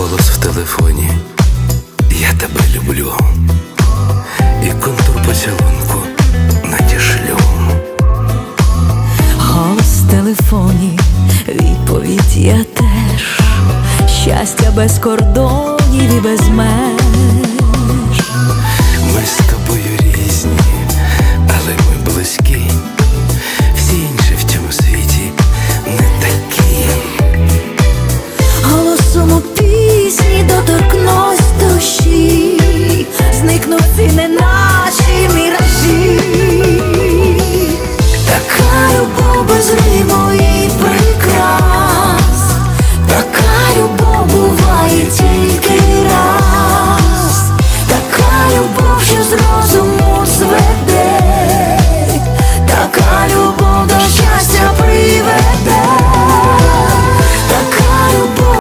голос в телефоні. Я тебе люблю. І контур поцілунку надішлю. Голос в телефоні, відповідь я теж. Щастя без кордонів і без меж. що з розуму зведе.